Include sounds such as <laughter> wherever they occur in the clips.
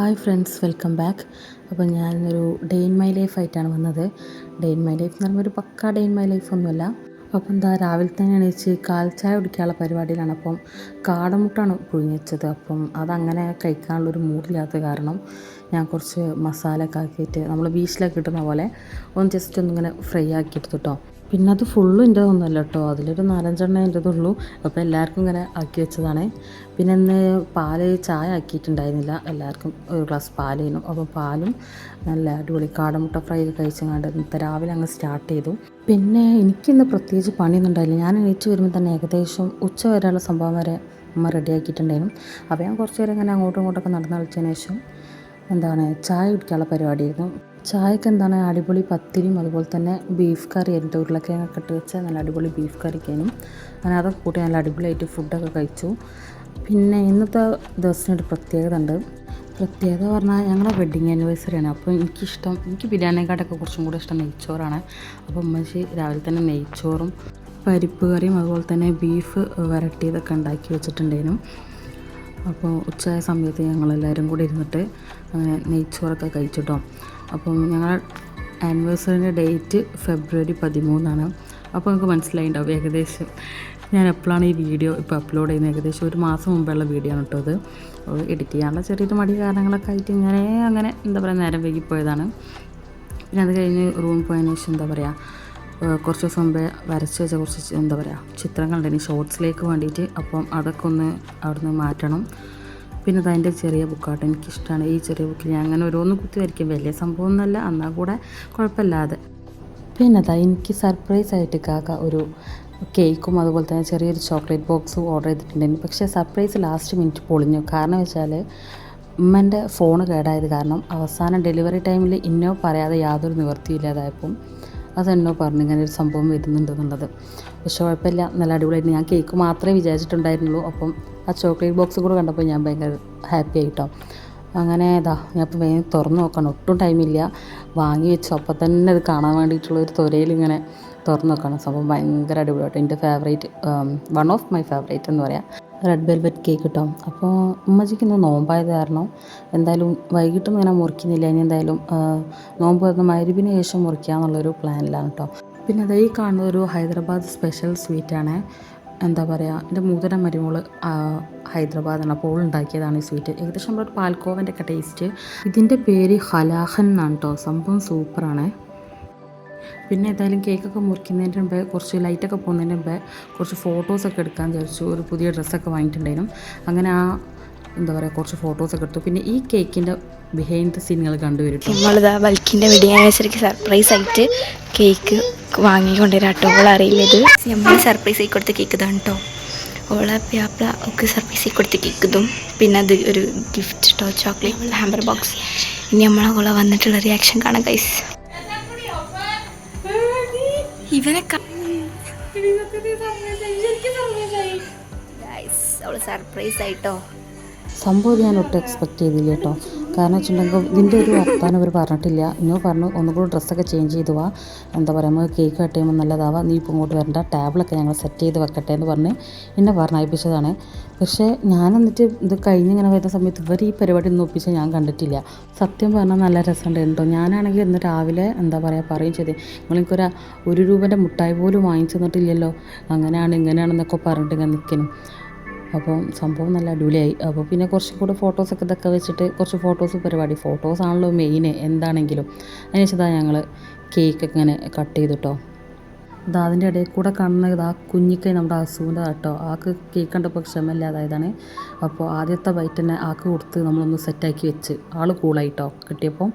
Hi friends welcome back. അപ്പോൾ ഞാനൊരു day in my life ആയിട്ടാണ് വന്നത്. ഡേ ഇൻ മൈ ലൈഫ് എന്ന് പറയുമ്പോൾ ഒരു പക്ക ഡേ ഇൻ മൈ ലൈഫ് ഒന്നുമല്ല അപ്പോൾ എന്താ രാവിലെ തന്നെ എണീച്ച് കാൽ ചായ കുടിക്കാനുള്ള പരിപാടിയിലാണ്. അപ്പം കാടമുട്ടാണ് പുഴിഞ്ഞുവെച്ചത് വെച്ചത്. അപ്പം അതങ്ങനെ കഴിക്കാനുള്ളൊരു മൂടില്ലാത്ത കാരണം ഞാൻ കുറച്ച് മസാലയൊക്കെ ആക്കിയിട്ട് നമ്മൾ ബീച്ചിലൊക്കെ കിട്ടുന്ന പോലെ ഒന്ന് ജസ്റ്റ് ഒന്നിങ്ങനെ ഫ്രൈ ആക്കി കേട്ടോ പിന്നെ അത് ഫുള്ളും എന്റെ ഒന്നുമല്ല കേട്ടോ. അതിലൊരു നാലഞ്ചെണ്ണേ എന്റെതുള്ളൂ അപ്പോൾ എല്ലാവർക്കും ഇങ്ങനെ ആക്കി വെച്ചതാണ്. പിന്നെ ഇന്ന് പാൽ ചായ ആക്കിയിട്ടുണ്ടായിരുന്നില്ല. എല്ലാവർക്കും ഒരു ഗ്ലാസ് ചെയ്യുന്നു അപ്പോൾ പാലും നല്ല അടിപൊളി കാടമുട്ട ഫ്രൈ ഒക്കെ കഴിച്ചങ്ങാണ്ട് ഇന്നത്തെ രാവിലെ അങ്ങ് സ്റ്റാർട്ട് ചെയ്തു. പിന്നെ എനിക്കിന്ന് പ്രത്യേകിച്ച് പണിയൊന്നും ഉണ്ടായില്ല. ഞാൻ എണീച്ച് വരുമ്പോൾ തന്നെ ഏകദേശം ഉച്ച വരെയുള്ള സംഭവം വരെ അമ്മ റെഡിയാക്കിയിട്ടുണ്ടായിരുന്നു അപ്പോൾ ഞാൻ കുറച്ച് നേരം ഇങ്ങനെ അങ്ങോട്ടും ഇങ്ങോട്ടൊക്കെ നടന്നു കളിച്ചതിന് ശേഷം എന്താണ് ചായ കുടിക്കാനുള്ള പരിപാടിയായിരുന്നു. ചായക്ക് എന്താണ് അടിപൊളി പത്തിരിയും അതുപോലെ തന്നെ ബീഫ് കറി എന്റെ ഉരുളക്കിഴങ്ങൊക്കെ ഇട്ട് വെച്ച നല്ല അടിപൊളി ബീഫ് കറിക്കാനും അങ്ങനെ അതൊക്കെ കൂട്ടി നല്ല അടിപൊളിയായിട്ട് ഫുഡൊക്കെ കഴിച്ചു. പിന്നെ ഇന്നത്തെ ദിവസത്തിനൊരു പ്രത്യേകത ഉണ്ട്. പ്രത്യേകത പറഞ്ഞാൽ ഞങ്ങളുടെ വെഡ്ഡിങ് ആനിവേഴ്സറിയാണ് അപ്പോൾ എനിക്കിഷ്ടം എനിക്ക് ബിരിയാണിക്കാട്ടൊക്കെ കുറച്ചും കൂടി ഇഷ്ടം നെയ്ച്ചോറാണ്. അപ്പോൾ ഉമ്മച്ചി രാവിലെ തന്നെ നെയ്ച്ചോറും പരിപ്പ് കറിയും അതുപോലെ തന്നെ ബീഫ് വരട്ടിയതൊക്കെ ഉണ്ടാക്കി വെച്ചിട്ടുണ്ടായിരുന്നു. അപ്പോൾ ഉച്ചയായ സമയത്ത് ഞങ്ങളെല്ലാവരും കൂടി ഇരുന്നിട്ട് അങ്ങനെ നെയ്ച്ചോറൊക്കെ കഴിച്ചിട്ടോ അപ്പം ഞങ്ങൾ ആനിവേഴ്സറിന്റെ ഡേറ്റ് ഫെബ്രുവരി പതിമൂന്നാണ്. അപ്പോൾ നിങ്ങൾക്ക് മനസ്സിലായിണ്ടാവും ഏകദേശം ഞാൻ എപ്പോഴാണ് ഈ വീഡിയോ ഇപ്പോൾ അപ്ലോഡ് ചെയ്യുന്നത്? ഏകദേശം ഒരു മാസം മുമ്പുള്ള വീഡിയോ ആണ് കേട്ടോ അത്. എഡിറ്റ് ചെയ്യാനുള്ള ചെറിയൊരു മടി കാരണങ്ങളൊക്കെ ആയിട്ട് ഇങ്ങനെ അങ്ങനെ എന്താ പറയുക നേരം വൈകിപ്പോയതാണ്. പിന്നെ അത് കഴിഞ്ഞ് റൂം പോയതിന് ശേഷം എന്താ പറയുക കുറച്ച് ദിവസം മുമ്പേ വരച്ച് വെച്ച കുറച്ച് എന്താ പറയുക ചിത്രങ്ങളുണ്ടായിരുന്നു ഷോർട്സിലേക്ക് വേണ്ടിയിട്ട് അപ്പം അതൊക്കെ ഒന്ന് അവിടുന്ന് മാറ്റണം. പിന്നെ അതതിന്റെ ചെറിയ ബുക്കാട്ടോ എനിക്കിഷ്ടമാണ് ഈ ചെറിയ ബുക്കിൽ ഞാൻ അങ്ങനെ ഓരോന്ന് കുത്തി വരയ്ക്കും വലിയ സംഭവമൊന്നുമല്ല എന്നാൽ കൂടെ കുഴപ്പമില്ലാതെ. പിന്നെ അതാ എനിക്ക് സർപ്രൈസ് ആയിട്ട് കാക്ക ഒരു കേക്കും അതുപോലെ തന്നെ ചെറിയൊരു ചോക്ലേറ്റ് ബോക്സും ഓർഡർ ചെയ്തിട്ടുണ്ടായിരുന്നു. പക്ഷേ സർപ്രൈസ് ലാസ്റ്റ് മിനിറ്റ് പൊളിഞ്ഞു. കാരണം വെച്ചാൽ ഉമ്മന്റെ ഫോൺ കേടായത് കാരണം അവസാനം ഡെലിവറി ടൈമിൽ ഇന്നോ പറയാതെ യാതൊരു നിവൃത്തിയില്ലാതായപ്പം അതെന്നോ പറഞ്ഞു ഇങ്ങനെ ഒരു സംഭവം വരുന്നുണ്ടെന്നുള്ളത് പക്ഷേ കുഴപ്പമില്ല. നല്ല അടിപൊളിയായിട്ട് ഞാൻ കേക്ക് മാത്രമേ വിചാരിച്ചിട്ടുണ്ടായിരുന്നുള്ളൂ. അപ്പം ആ ചോക്ലേറ്റ് ബോക്സ് കൂടെ കണ്ടപ്പോൾ ഞാൻ ഭയങ്കര ഹാപ്പി ആയിട്ടോ. അങ്ങനെ ഇതാ ഞാൻ ഇപ്പോൾ വേഗം തുറന്ന് നോക്കണം. ഒട്ടും ടൈമില്ല വാങ്ങി വെച്ചു. അപ്പോൾ തന്നെ അത് കാണാൻ വേണ്ടിയിട്ടുള്ള ഒരു തൊരയിൽ ഇങ്ങനെ തുറന്ന് നോക്കണം. സംഭവം ഭയങ്കര അടിപൊളിയായിട്ട് എന്റെ favourite one of my favourite എന്ന് പറയാം. റെഡ് വെൽവെറ്റ് കേക്ക് കിട്ടും അപ്പോൾ ഉമ്മച്ചിക്ക് ഇന്ന് നോമ്പായത് കാരണം എന്തായാലും വൈകിട്ടും ഇങ്ങനെ മുറിക്കുന്നില്ല. ഇനി എന്തായാലും നോമ്പ് വരുന്ന മരുവിന് ശേഷം മുറിക്കുക എന്നുള്ളൊരു പ്ലാനിലാണ് കേട്ടോ പിന്നെ അതേ കാണുന്നത് ഒരു ഹൈദരാബാദ് സ്പെഷ്യൽ സ്വീറ്റാണ് എന്താ പറയുക എന്റെ മൂതന മരുമോൾ ഹൈദരാബാദാണ് അപ്പോൾ ഉണ്ടാക്കിയതാണ് ഈ സ്വീറ്റ്. ഏകദേശം നമ്മുടെ പാൽക്കോവന്റെ ഒക്കെ ടേസ്റ്റ് ഇതിന്റെ പേര് ഹലാഹൻ എന്നാണ് കേട്ടോ സംഭവം സൂപ്പറാണ് പിന്നെ ഏതായാലും കേക്കൊക്കെ മുറിക്കുന്നതിന്റെ മുമ്പ് കുറച്ച് ലൈറ്റൊക്കെ പോകുന്നതിന്റെ മുമ്പ് കുറച്ച് ഫോട്ടോസൊക്കെ എടുക്കാൻ വിചാരിച്ചു. ഒരു പുതിയ ഡ്രസ്സൊക്കെ വാങ്ങിയിട്ടുണ്ടായിരുന്നു. അങ്ങനെ ആ എന്താ പറയുക കുറച്ച് ഫോട്ടോസൊക്കെ എടുത്തു. പിന്നെ ഈ കേക്കിന്റെ ബിഹൈൻഡ് ദ സീനുകൾ കണ്ടുവരും. നമ്മളിതാ ബൾക്കിന്റെ വെഡിങ് ആനിവേഴ്സറിക്ക് സർപ്രൈസ് ആയിട്ട് കേക്ക് വാങ്ങിക്കൊണ്ടുവരാം കേട്ടോ ഓൾ അറിയില്ല ഇത് നമ്മൾ സർപ്രൈസ് ആയി കൊടുത്ത കേക്ക് ഇതാണ് കേട്ടോ ഓളെ പ്യാപ്ല ഒക്കെ സർപ്രൈസ് ആയി കൊടുത്ത കേക്ക് ഇതും. പിന്നെ അത് ഒരു ഗിഫ്റ്റ് കേട്ടോ ചോക്ലേറ്റ് ഹാമ്പർ ബോക്സ് ഇനി നമ്മളെ ഓളെ വന്നിട്ടുള്ള റിയാക്ഷൻ കാണാം കൈസ് ഇവനെ അവൾ സർപ്രൈസ് ആയിട്ടോ സംഭവം ഞാൻ ഒട്ടും എക്സ്പെക്ട് ചെയ്തില്ല കേട്ടോ. കാരണം വെച്ചിട്ടുണ്ടെങ്കിൽ ഇതിന്റെ ഒരു വർത്താനം അവർ പറഞ്ഞിട്ടില്ല. ഇന്നോ പറഞ്ഞു ഒന്നുകൂടി ഡ്രസ്സൊക്കെ ചേഞ്ച് ചെയ്തു വാ. എന്താ പറയുക നമുക്ക് കേക്ക് കട്ട് ചെയ്യുമ്പോൾ നല്ലതാവാ. നീ ഇപ്പോൾ ഇങ്ങോട്ട് വരണ്ട. ടേബിളൊക്കെ ഞങ്ങൾ സെറ്റ് ചെയ്ത് വെക്കട്ടെ എന്ന് പറഞ്ഞ് എന്നെ പറഞ്ഞയപ്പിച്ചതാണ്. പക്ഷേ ഞാൻ എന്നിട്ട് ഇത് കഴിഞ്ഞിങ്ങനെ വരുന്ന സമയത്ത് ഇവർ ഈ പരിപാടി ഒന്നും ഒപ്പിച്ച് ഞാൻ കണ്ടിട്ടില്ല. സത്യം പറഞ്ഞാൽ നല്ല രസമുണ്ടായിരുന്നു കേട്ടോ. ഞാനാണെങ്കിൽ ഇന്ന് രാവിലെ എന്താ പറയുക പറയും ചെയ്തേ നിങ്ങൾക്കൊരു ഒരു രൂപന്റെ മുട്ടായി പോലും വാങ്ങിച്ചു തന്നിട്ടില്ലല്ലോ. അങ്ങനെയാണ് ഇങ്ങനെയാണെന്നൊക്കെ പറഞ്ഞിട്ട് ഇങ്ങനെ നിൽക്കണം അപ്പോൾ സംഭവം നല്ല അടിപൊളിയായി. അപ്പോൾ പിന്നെ കുറച്ചും കൂടെ ഫോട്ടോസൊക്കെ ഇതൊക്കെ വെച്ചിട്ട് കുറച്ച് ഫോട്ടോസ് പരിപാടി. ഫോട്ടോസാണല്ലോ മെയിൻ എന്താണെങ്കിലും അതിന് വെച്ചതാ ഞങ്ങൾ കേക്ക് ഇങ്ങനെ കട്ട് ചെയ്തിട്ടോ ഇതാ അതിന്റെ ഇടയിൽ കൂടെ കാണുന്ന ഇതാ കുഞ്ഞിക്കൈ നമ്മുടെ അസുവിന്റെ കേട്ടോ. ആക്ക് കേക്ക് കണ്ടപ്പോൾ ക്ഷമയില്ലാതായതാണ്. അപ്പോൾ ആദ്യത്തെ ബൈറ്റ് തന്നെ ആക്ക് കൊടുത്ത് നമ്മളൊന്ന് സെറ്റാക്കി വെച്ച്. ആൾ കൂളായിട്ടോ കിട്ടിയപ്പോൾ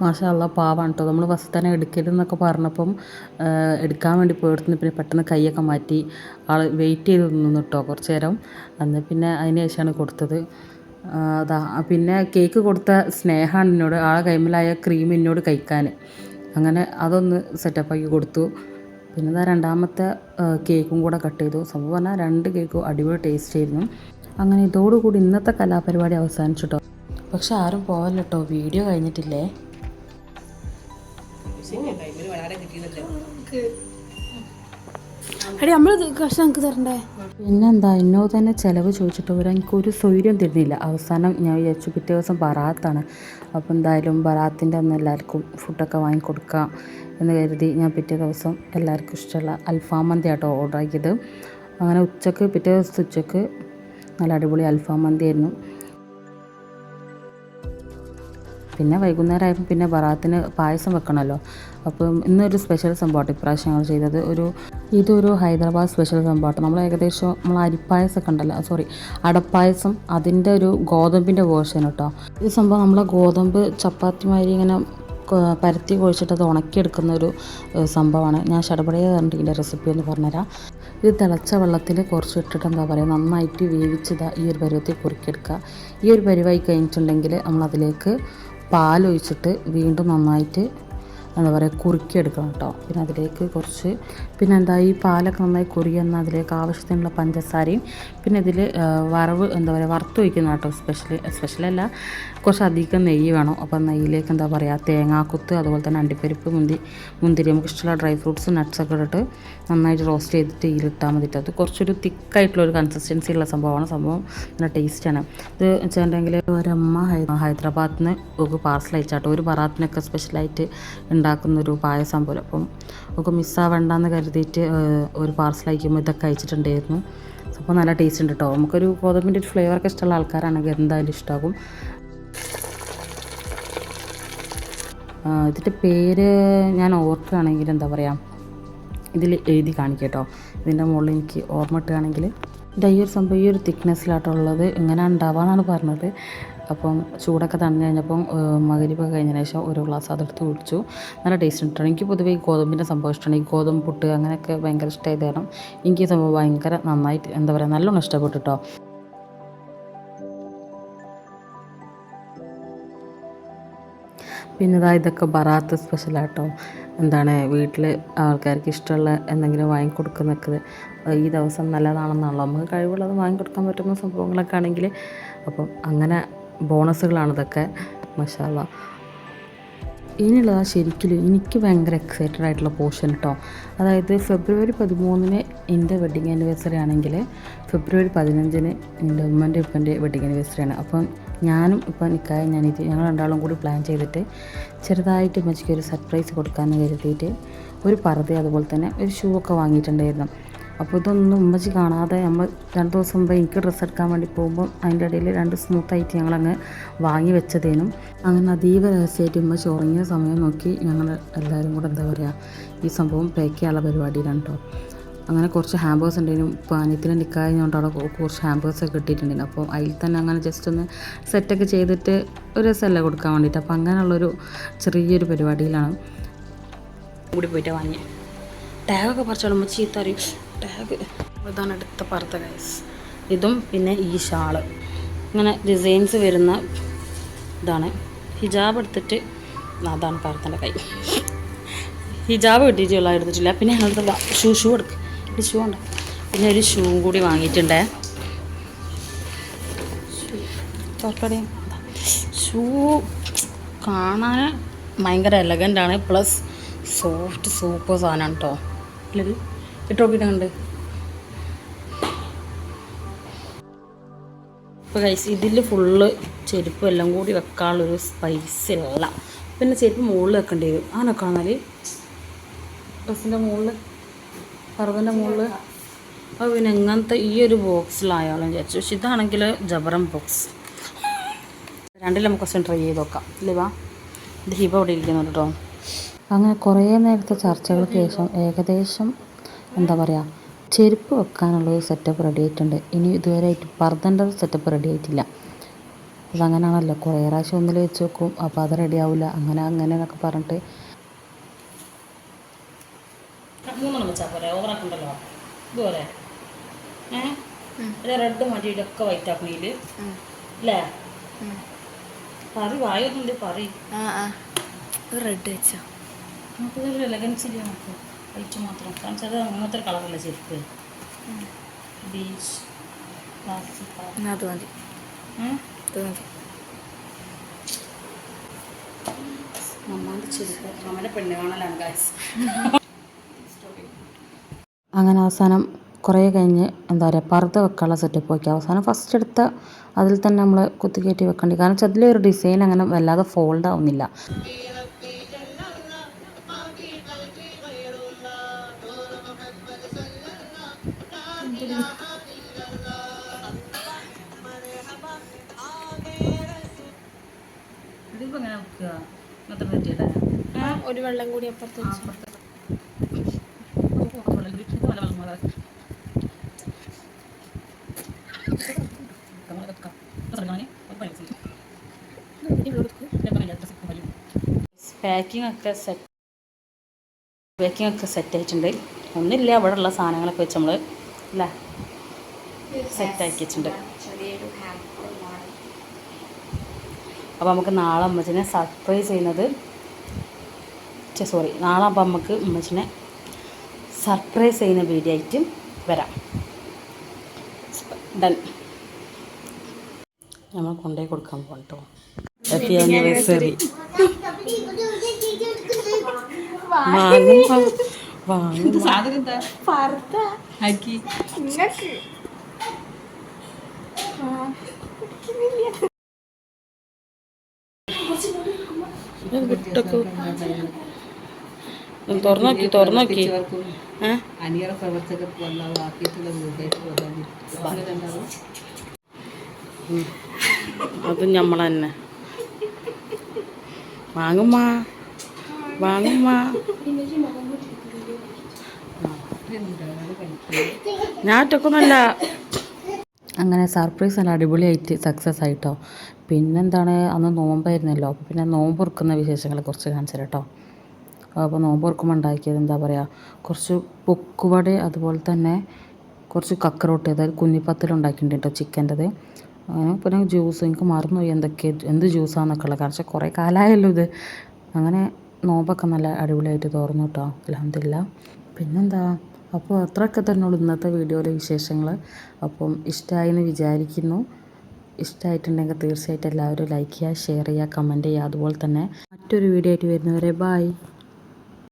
മാഷാ അള്ള പാവാണ് കേട്ടോ നമ്മൾ ഫസ്റ്റ് തന്നെ എടുക്കരുതെന്നൊക്കെ പറഞ്ഞപ്പം എടുക്കാൻ വേണ്ടി പോയിടത്തുനിന്ന് പിന്നെ പെട്ടെന്ന് കൈയൊക്കെ മാറ്റി ആൾ വെയിറ്റ് ചെയ്ത് നിന്നു കേട്ടോ കുറച്ച് നേരം അന്ന് പിന്നെ അതിന് ശേഷമാണ് കൊടുത്തത്. അതാ പിന്നെ കേക്ക് കൊടുത്ത സ്നേഹമാണ് എന്നോട്. ആളെ കൈമലായ ക്രീം എന്നോട് കഴിക്കാൻ. അങ്ങനെ അതൊന്ന് സെറ്റപ്പാക്കി കൊടുത്തു. പിന്നെ ഇതാ രണ്ടാമത്തെ കേക്കും കൂടെ കട്ട് ചെയ്തു. സംഭവം പറഞ്ഞാൽ രണ്ട് കേക്കും അടിപൊളി ടേസ്റ്റ് ആയിരുന്നു. അങ്ങനെ ഇതോടുകൂടി ഇന്നത്തെ കലാപരിപാടി അവസാനിച്ചിട്ടോ. പക്ഷെ ആരും പോവല്ല കേട്ടോ വീഡിയോ കഴിഞ്ഞിട്ടില്ലേ എടി നമ്മൾ കാശ് നമുക്ക് തരണ്ടേ? പിന്നെന്താ എന്നോട് തന്നെ ചിലവ് ചോദിച്ചിട്ട് അവർ എനിക്കൊരു സ്വൈര്യം തരുന്നില്ല. അവസാനം ഞാൻ വിചാരിച്ചു പിറ്റേ ദിവസം ബറാത്താണ്. അപ്പോൾ എന്തായാലും ബറാത്തിന്റെ അന്ന് എല്ലാവർക്കും ഫുഡൊക്കെ വാങ്ങിക്കൊടുക്കാം എന്ന് കരുതി ഞാൻ പിറ്റേ ദിവസം എല്ലാവർക്കും ഇഷ്ടമുള്ള അൽഫാം മന്തി ആട്ടോ ഓർഡർ ആക്കിയത്. അങ്ങനെ ഉച്ചയ്ക്ക് പിറ്റേ ദിവസത്തെ ഉച്ചയ്ക്ക് നല്ല അടിപൊളി അൽഫാം മന്തി ആയിരുന്നു പിന്നെ വൈകുന്നേരം ആയപ്പോൾ പിന്നെ ബറാത്തിന് പായസം വെക്കണമല്ലോ. അപ്പം ഇന്നൊരു സ്പെഷ്യൽ സംഭവമാണ് ഇപ്രാവശ്യം ഞങ്ങൾ ചെയ്തത്. ഒരു ഇതൊരു ഹൈദരാബാദ് സ്പെഷ്യൽ സംഭവമാണ് നമ്മൾ ഏകദേശം നമ്മൾ അരിപ്പായസമൊക്കെ ഉണ്ടല്ലോ സോറി അടപ്പായസം അതിന്റെ ഒരു ഗോതമ്പിന്റെ വേർഷൻ കേട്ടോ ഈ സംഭവം നമ്മളെ ഗോതമ്പ് ചപ്പാത്തി മാതിരി ഇങ്ങനെ പരത്തി കുഴിച്ചിട്ട് അത് ഉണക്കിയെടുക്കുന്ന ഒരു സംഭവമാണ്. ഞാൻ ഷടപടയെ പറഞ്ഞിട്ട് ഇതിന്റെ റെസിപ്പി ഒന്ന് പറഞ്ഞുതരാം. ഇത് തിളച്ച വെള്ളത്തിൽ കുറച്ച് ഇട്ടിട്ട് എന്താ പറയുക നന്നായിട്ട് വേവിച്ചത് ഈ ഒരു പരുവത്തിൽ കുറുക്കിയെടുക്കുക. ഈ ഒരു പരുവായി കഴിഞ്ഞിട്ടുണ്ടെങ്കിൽ നമ്മളതിലേക്ക് പാലൊഴിച്ചിട്ട് വീണ്ടും നന്നായിട്ട് എന്താ പറയുക കുറുക്കിയെടുക്കണം കേട്ടോ. പിന്നെ അതിലേക്ക് കുറച്ച് പിന്നെ എന്താ ഈ പാലൊക്കെ നന്നായി കുറിയെന്ന അതിലേക്ക് ആവശ്യത്തിനുള്ള പഞ്ചസാരയും പിന്നെ ഇതിൽ വറവ് എന്താ പറയുക വറുത്ത് വയ്ക്കുന്ന കേട്ടോ സ്പെഷ്യൽ സ്പെഷ്യലല്ല കുറച്ച് അധികം നെയ്യ് വേണം. അപ്പം നെയ്യിലേക്ക് എന്താ പറയുക തേങ്ങാക്കുത്ത് അതുപോലെ തന്നെ അണ്ടിപ്പരിപ്പ് മുന്തി മുന്തിരി നമുക്ക് ഇഷ്ടമുള്ള ഡ്രൈ ഫ്രൂട്ട്സ് നട്ട്സൊക്കെ ഇട്ടിട്ട് നന്നായിട്ട് റോസ്റ്റ് ചെയ്തിട്ട് ഇതിലിട്ടാൽ മതി അത് കുറച്ചൊരു തിക്കായിട്ടുള്ള ഒരു കൺസിസ്റ്റൻസി ഉള്ള സംഭവമാണ്. സംഭവം നല്ല ടേസ്റ്റാണ് ഇത് വെച്ചിട്ടുണ്ടെങ്കിൽ ഒരമ്മ ഹൈദരാബാദിൽ നിന്ന് ഒരു പാർസൽ അയച്ചാട്ടോ. ഒരു പറാത്തിനൊക്കെ സ്പെഷ്യലായിട്ട് ഉണ്ടാക്കുന്ന ഒരു പായസം പോലെ. അപ്പം ഒക്കെ മിസ്സാവണ്ടെന്ന് കരുതിയിട്ട് ഒരു പാർസൽ അയക്കുമ്പോൾ ഇതൊക്കെ അയച്ചിട്ടുണ്ടായിരുന്നു. അപ്പോൾ നല്ല ടേസ്റ്റ് ഉണ്ട് കേട്ടോ നമുക്കൊരു ഗോതമ്പിന്റെ ഒരു ഫ്ലേവറൊക്കെ ഇഷ്ടമുള്ള ആൾക്കാരാണെങ്കിൽ എന്തായാലും ഇഷ്ടമാകും ഇതിന്റെ പേര് ഞാൻ ഓർക്കുകയാണെങ്കിൽ എന്താ പറയുക ഇതിൽ എഴുതി കാണിക്കാം കേട്ടോ ഇതിന്റെ മുകളിൽ എനിക്ക് ഓർമ്മ ഇട്ടുകയാണെങ്കിൽ ഇത് ഈ ഒരു സംഭവം ഈ ഒരു തിക്നെസ്സിലായിട്ടുള്ളത് ഇങ്ങനെ ഉണ്ടാവാന്നാണ് പറഞ്ഞത്. അപ്പം ചൂടൊക്കെ തന്നു കഴിഞ്ഞപ്പം മകരിപ്പൊക്കെ കഴിഞ്ഞതിന് ശേഷം ഒരു ഗ്ലാസ് അതെടുത്ത് കുടിച്ചു നല്ല ടേസ്റ്റ് ഉണ്ട് എനിക്ക് പൊതുവേ ഈ ഗോതമ്പിന്റെ സംഭവം ഇഷ്ടമാണ്. ഈ ഗോതമ്പ് പുട്ട് അങ്ങനെയൊക്കെ ഭയങ്കര ഇഷ്ടമായത് കാരണം എനിക്ക് ഈ സംഭവം ഭയങ്കര നന്നായിട്ട് എന്താ പറയുക നല്ലോണം ഇഷ്ടപ്പെട്ടു കേട്ടോ പിന്നെ ഇതാ ഇതൊക്കെ ബറാത്ത് സ്പെഷ്യലാട്ടോ എന്താണ് വീട്ടിൽ ആൾക്കാർക്ക് ഇഷ്ടമുള്ള എന്തെങ്കിലും വാങ്ങിക്കൊടുക്കുന്നൊക്കെ ഈ ദിവസം നല്ലതാണെന്നാണല്ലോ. നമുക്ക് കഴിവുള്ളത് വാങ്ങിക്കൊടുക്കാൻ പറ്റുന്ന സംഭവങ്ങളൊക്കെ ആണെങ്കിൽ അപ്പം അങ്ങനെ ബോണസുകളാണ് ഇതൊക്കെ. മഷാല ഇനിയുള്ളതാ ശരിക്കും എനിക്ക് ഭയങ്കര എക്സൈറ്റഡ് ആയിട്ടുള്ള പോർഷൻ കേട്ടോ അതായത് ഫെബ്രുവരി പതിമൂന്നിന് എന്റെ വെഡ്ഡിങ് ആനിവേഴ്സറി ആണെങ്കിൽ ഫെബ്രുവരി പതിനഞ്ചിന് എന്റെ ഉമ്മന്റെ ഉപ്പന്റെ വെഡ്ഡിങ് ആനിവേഴ്സറി ആണ്. അപ്പം ഞാനും ഇപ്പോൾ നിൽക്കാതെ ഞാനിത് ഞങ്ങൾ രണ്ടാളും കൂടി പ്ലാൻ ചെയ്തിട്ട് ചെറുതായിട്ട് ഉമ്മച്ചിക്ക് ഒരു സർപ്രൈസ് കൊടുക്കാമെന്ന് കരുതിയിട്ട് ഒരു പർദ്ദ അതുപോലെ തന്നെ ഒരു ഷൂ ഒക്കെ വാങ്ങിയിട്ടുണ്ടായിരുന്നു. അപ്പോൾ ഇതൊന്നും ഉമ്മച്ചി കാണാതെ നമ്മൾ രണ്ട് ദിവസം മുമ്പ് എനിക്ക് ഡ്രസ്സ് എടുക്കാൻ വേണ്ടി പോകുമ്പോൾ അതിന്റെ ഇടയിൽ രണ്ട് സ്മൂത്തായിട്ട് ഞങ്ങളങ്ങ് വാങ്ങി വെച്ചതേനും. അങ്ങനെ അതീവ രഹസ്യമായിട്ട് ഉമ്മച്ചി ഉറങ്ങിയ സമയം നോക്കി ഞങ്ങൾ എല്ലാവരും കൂടെ എന്താ പറയുക ഈ സംഭവം പാക്ക് ചെയ്യാനുള്ള പരിപാടിയിലാണ് കേട്ടോ അങ്ങനെ കുറച്ച് ഹാമ്പേഴ്സ് ഉണ്ടായിരുന്നു അനിയത്തിന്റെ നിൽക്കാഞ്ഞുകൊണ്ട് അവിടെ കുറച്ച് ഹാമ്പേഴ്സ് ഒക്കെ കിട്ടിയിട്ടുണ്ടായിരുന്നു അപ്പോൾ അതിൽ തന്നെ അങ്ങനെ ജസ്റ്റ് ഒന്ന് സെറ്റൊക്കെ ചെയ്തിട്ട് ഒരു രസമല്ല കൊടുക്കാൻ വേണ്ടിയിട്ട്. അപ്പോൾ അങ്ങനെയുള്ളൊരു ചെറിയൊരു പരിപാടിയിലാണ്. കൂടി പോയിട്ട് വാങ്ങി. ടാഗൊക്കെ പറിച്ചോളുമ്പോൾ ചീത്ത അറിയും ടാഗ് ഇതാണ് അടുത്ത പറത്ത ഗൈസ് ഇതും പിന്നെ ഈ ഷാൾ. ഇങ്ങനെ ഡിസൈൻസ് വരുന്ന ഇതാണ്. ഹിജാബ് എടുത്തിട്ട് അതാണ് പറത്തന്റെ കൈ. ഹിജാബ് കിട്ടിയിട്ടുള്ള എടുത്തിട്ടില്ല. പിന്നെ ഞങ്ങളുടെ ഷൂ ഷൂ എടുക്കും ഒരു ഷൂ ഉണ്ട് പിന്നെ ഒരു ഷൂവും കൂടി വാങ്ങിയിട്ടുണ്ടേ. തുറക്കടി ഷൂ കാണാൻ ഭയങ്കര എലഗന്റ് ആണ്. പ്ലസ് സോഫ്റ്റ് സൂപ്പർ സാധനമാണ് കേട്ടോ ഇല്ലൊരു ഇട്ട് നോക്കിയിട്ടുണ്ട് ഇപ്പോൾ കൈസ് ഇതിൽ ഫുള്ള് ചെരുപ്പ് എല്ലാം കൂടി വെക്കാനുള്ളൊരു സ്പൈസ് ഇല്ല. പിന്നെ ചെരുപ്പ് മുകളിൽ വെക്കേണ്ടി വരും. അങ്ങനെ കാണാൽ ഡ്രസ്സിന്റെ മുകളിൽ പർവന്റെ മുകളിൽ. അപ്പോൾ പിന്നെ ഇങ്ങനത്തെ ഈ ഒരു ബോക്സിലായാലും വിചാരിച്ചു. പക്ഷെ ഇതാണെങ്കിൽ ജബറൻ ബോക്സ്. രണ്ടിലും നമുക്ക് കുറച്ച് ട്രൈ ചെയ്ത് നോക്കാം. അല്ലേ വാ ഇത് ഹിബ അവിടെ ഇരിക്കുന്നുണ്ട് കേട്ടോ. അങ്ങനെ കുറേ നേരത്തെ ചർച്ചകൾക്ക് ശേഷം ഏകദേശം എന്താ പറയുക ചെരുപ്പ് വെക്കാനുള്ള ഒരു സെറ്റപ്പ് റെഡി ആയിട്ടുണ്ട്. ഇനി ഇതുവരെ പർദ്ദന്റെ സെറ്റപ്പ് റെഡി ആയിട്ടില്ല. അതങ്ങനെയാണല്ലോ കുറേ പ്രാവശ്യം ഒന്നിൽ വെച്ച് വെക്കും. അപ്പോൾ അത് റെഡി ആവില്ല അങ്ങനെ അങ്ങനെ എന്നൊക്കെ പറഞ്ഞിട്ട് മൂന്നെണ്ണം വെച്ചാൽ പോലെ ഓവറാക്കുണ്ടല്ലോ ഇതുപോലെ. ഏഹ് റെഡ് മടിയിലൊക്കെ വൈറ്റ് ആക്കണേൽ അല്ലേ പറ വായൊന്നുണ്ട് പറ. റെഡ് വെച്ചോ. നമുക്ക് എലഗൻസ് ഇല്ല നമുക്ക്? വൈറ്റ് മാത്രം. കാരണം അത് അങ്ങനത്തെ കളറല്ല ചെരുപ്പ് ബീച്ച് അത് മതി. അത് മതി. നമ്മളുടെ ചെരുപ്പ് നമ്മുടെ പെണ്ണ് കാണലാണ് ഗായ്സ് <laughs> അങ്ങനെ അവസാനം കുറേ കഴിഞ്ഞ് എന്താ പറയുക പർദ്ദ വെക്കാനുള്ള സെറ്റപ്പ് നോക്കി അവസാനം ഫസ്റ്റ് എടുത്ത അതിൽ തന്നെ നമ്മൾ കുത്തിക്കയറ്റി വെക്കേണ്ടി. കാരണം വെച്ചാൽ ഒരു ഡിസൈൻ അങ്ങനെ വല്ലാതെ ഫോൾഡ് ആവുന്നില്ല. ഒരു വെള്ളം കൂടി അപ്പുറത്ത് പാക്കിംഗ് ഒക്കെ സെറ്റ് പാക്കിംഗ് ഒക്കെ സെറ്റ് ആയിട്ടുണ്ട്. ഒന്നില്ല അവിടെ ഉള്ള സാധനങ്ങളൊക്കെ വെച്ച് നമ്മൾ അല്ലേ സെറ്റ് ആക്കി വെച്ചിട്ടുണ്ട്. അപ്പം നമുക്ക് നാളെ അമ്മച്ചിനെ സർപ്രൈസ് ചെയ്യുന്നത് സോറി നാളെ അപ്പോൾ നമുക്ക് അമ്മച്ചിനെ സർപ്രൈസ് ചെയ്യുന്ന വീഡിയോ ആയിട്ട് വരാം. ഡൺ നമ്മൾ കൊണ്ടുപോയി കൊടുക്കാൻ പോകട്ടോ കേട്ടോ ഹാപ്പി ആനിവേഴ്സറി തുറന്നോക്കി തുറന്നോക്കി. വീടായിട്ട് വരാൻ അതും നമ്മൾ തന്നെ വാങ്ങുമ്മ. വാങ്ങുമ്മ അങ്ങനെ സർപ്രൈസ് നല്ല അടിപൊളിയായിട്ട് സക്സസ് ആയിട്ടോ. പിന്നെന്താണ്? അന്ന് നോമ്പായിരുന്നല്ലോ. അപ്പോൾ പിന്നെ നോമ്പ് വിശേഷങ്ങളെ കുറിച്ച് കാണിച്ചു കേട്ടോ അപ്പോൾ നോമ്പ് ഉണ്ടാക്കിയത് എന്താ പറയുക കുറച്ച് പൊക്കുവട അതുപോലെ തന്നെ കുറച്ച് കക്കറോട്ട് അതായത് കുഞ്ഞിപ്പത്തിൽ ഉണ്ടാക്കിയിട്ടുണ്ട് കേട്ടോ ചിക്കന്റെത്. പിന്നെ ജ്യൂസ്. എനിക്ക് മറന്നുപോയി എന്തൊക്കെ എന്ത് ജ്യൂസാന്നൊക്കെ ഉള്ളത് കാരണം കുറേ കാലമായല്ലോ ഇത്. അങ്ങനെ നോമ്പൊക്കെ നല്ല അടിപൊളിയായിട്ട് തോർന്നു കേട്ടോ അലഹമില്ല പിന്നെന്താ അപ്പോൾ അത്രയൊക്കെ തന്നെ ഉള്ളൂ ഇന്നത്തെ വീഡിയോയിലെ വിശേഷങ്ങൾ. അപ്പം ഇഷ്ടമായി എന്ന് വിചാരിക്കുന്നു. ഇഷ്ടമായിട്ടുണ്ടെങ്കിൽ തീർച്ചയായിട്ടും എല്ലാവരും ലൈക്ക് ചെയ്യുക ഷെയർ ചെയ്യുക കമന്റ് ചെയ്യുക. അതുപോലെ തന്നെ മറ്റൊരു വീഡിയോ ആയിട്ട് വരുന്നവരെ ബായ്